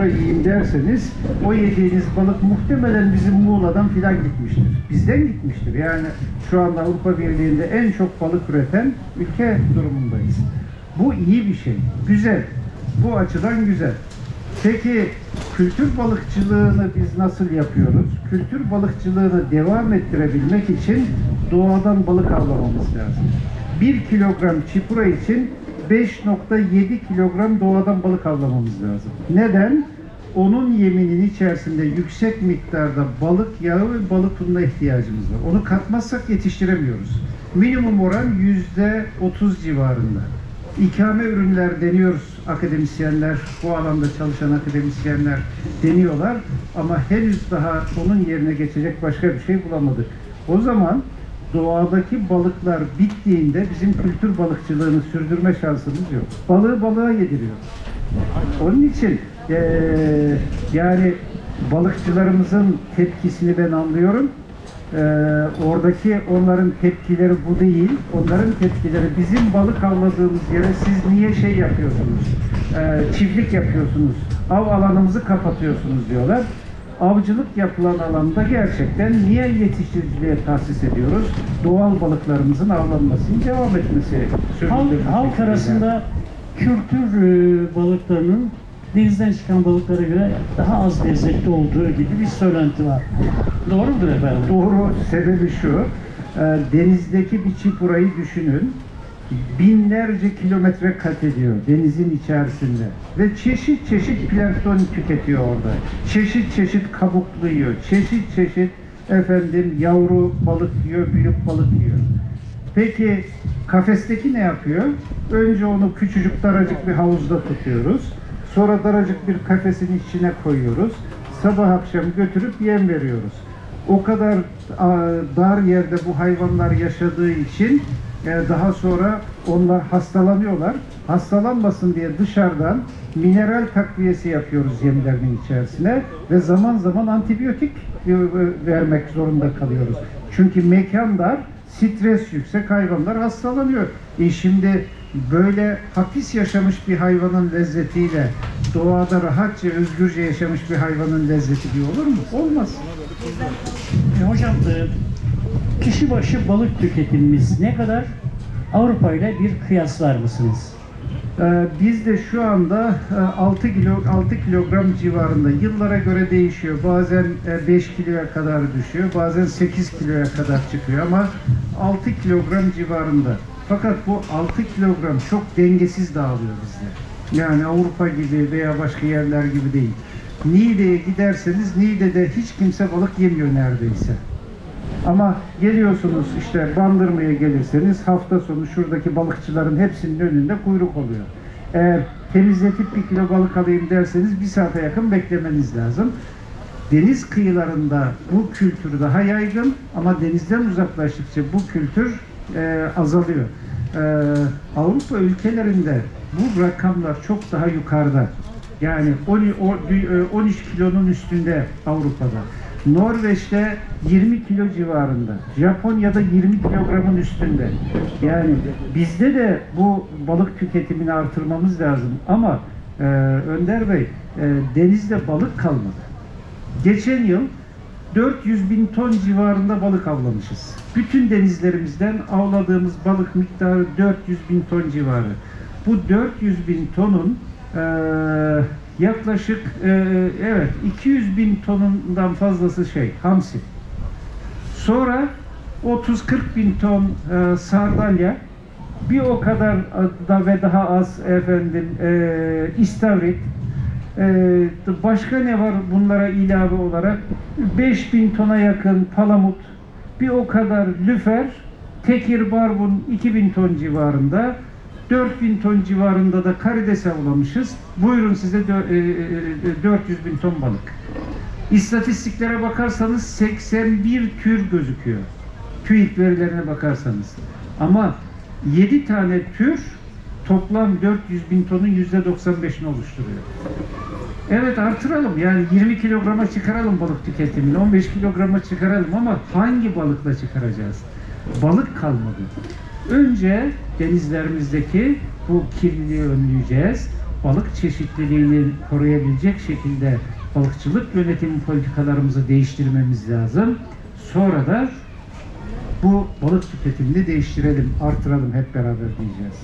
çipura yiyeyim derseniz o yediğiniz balık muhtemelen bizim Muğla'dan filan gitmiştir. Bizden gitmiştir. Yani şu anda Avrupa Birliği'nde en çok balık üreten ülke durumundayız. Bu iyi bir şey. Güzel. Bu açıdan güzel. Peki kültür balıkçılığını biz nasıl yapıyoruz? Kültür balıkçılığını devam ettirebilmek için doğadan balık avlamamız lazım. 1 kilogram çipura için 5.7 kilogram doğadan balık avlamamız lazım. Neden? Onun yeminin içerisinde yüksek miktarda balık yağı ve balık ununa ihtiyacımız var. Onu katmazsak yetiştiremiyoruz. Minimum oran %30 civarında. İkame ürünler deniyoruz akademisyenler, bu alanda çalışan akademisyenler deniyorlar ama henüz daha onun yerine geçecek başka bir şey bulamadık. O zaman doğadaki balıklar bittiğinde bizim kültür balıkçılığını sürdürme şansımız yok. Balığı balığa yediriyor. Onun için eee, yani balıkçılarımızın tepkisini ben anlıyorum. Eee, oradaki onların tepkileri bu değil. Onların tepkileri bizim balık avladığımız yere siz niye şey yapıyorsunuz? Eee, çiftlik yapıyorsunuz. Av alanımızı kapatıyorsunuz diyorlar. Avcılık yapılan alanda gerçekten niye yetiştiriciliğe tahsis ediyoruz? Doğal balıklarımızın avlanmasının devam etmesi Halk, sürdürülmesi halk arasında kültür e, balıklarının denizden çıkan balıklara göre daha az lezzetli olduğu gibi bir söylenti var. Doğru mudur efendim? Doğru sebebi şu, e, denizdeki bir çipurayı düşünün. Binlerce kilometre kat ediyor denizin içerisinde. Ve çeşit çeşit plankton tüketiyor orada. Çeşit çeşit kabuklu yiyor. Çeşit çeşit efendim yavru balık yiyor, büyük balık yiyor. Peki kafesteki ne yapıyor? Önce onu küçücük daracık bir havuzda tutuyoruz. Sonra daracık bir kafesin içine koyuyoruz. Sabah akşam götürüp yem veriyoruz. O kadar dar yerde bu hayvanlar yaşadığı için e, daha sonra onlar hastalanıyorlar. Hastalanmasın diye dışarıdan mineral takviyesi yapıyoruz yemlerinin içerisine ve zaman zaman antibiyotik e, e, vermek zorunda kalıyoruz. Çünkü mekan dar, stres yüksek hayvanlar hastalanıyor. E şimdi böyle hapis yaşamış bir hayvanın lezzetiyle doğada rahatça, özgürce yaşamış bir hayvanın lezzeti bir olur mu? Olmaz. E, hocam e, kişi başı balık tüketimimiz ne kadar? Avrupa ile bir kıyaslar mısınız? Ee, Bizde şu anda e, 6 kilo 6 kilogram civarında. Yıllara göre değişiyor. Bazen e, 5 kiloya kadar düşüyor. Bazen 8 kiloya kadar çıkıyor ama 6 kilogram civarında. Fakat bu 6 kilogram çok dengesiz dağılıyor bizde. Yani Avrupa gibi veya başka yerler gibi değil. Niğde'ye giderseniz Niğde'de hiç kimse balık yemiyor neredeyse. Ama geliyorsunuz işte Bandırma'ya gelirseniz hafta sonu şuradaki balıkçıların hepsinin önünde kuyruk oluyor. Eğer temizletip bir kilo balık alayım derseniz bir saate yakın beklemeniz lazım. Deniz kıyılarında bu kültür daha yaygın ama denizden uzaklaştıkça bu kültür e, azalıyor. E, Avrupa ülkelerinde bu rakamlar çok daha yukarıda. Yani 10 o- dü- e, 13 kilonun üstünde Avrupa'da. Norveç'te 20 kilo civarında. Japonya'da 20 kilogramın üstünde. Yani bizde de bu balık tüketimini artırmamız lazım. Ama e, Önder Bey, e, denizde balık kalmadı. Geçen yıl 400 bin ton civarında balık avlamışız. Bütün denizlerimizden avladığımız balık miktarı 400 bin ton civarı. Bu 400 bin tonun eee, yaklaşık eee, evet 200 bin tonundan fazlası şey hamsi. Sonra 30-40 bin ton eee, sardalya, bir o kadar da ve daha az efendim eee istavrit, ee, başka ne var bunlara ilave olarak? 5000 tona yakın palamut, bir o kadar lüfer, tekir barbun 2000 ton civarında, 4000 ton civarında da karides avlamışız. Buyurun size dö- e, e, 400 bin ton balık. İstatistiklere bakarsanız 81 tür gözüküyor. TÜİK verilerine bakarsanız. Ama 7 tane tür toplam 400 bin tonun %95'ini oluşturuyor. Evet artıralım yani 20 kilograma çıkaralım balık tüketimini 15 kilograma çıkaralım ama hangi balıkla çıkaracağız? Balık kalmadı. Önce denizlerimizdeki bu kirliliği önleyeceğiz. balık çeşitliliğini koruyabilecek şekilde balıkçılık yönetimi politikalarımızı değiştirmemiz lazım. Sonra da bu balık tüketimini değiştirelim, artıralım hep beraber diyeceğiz.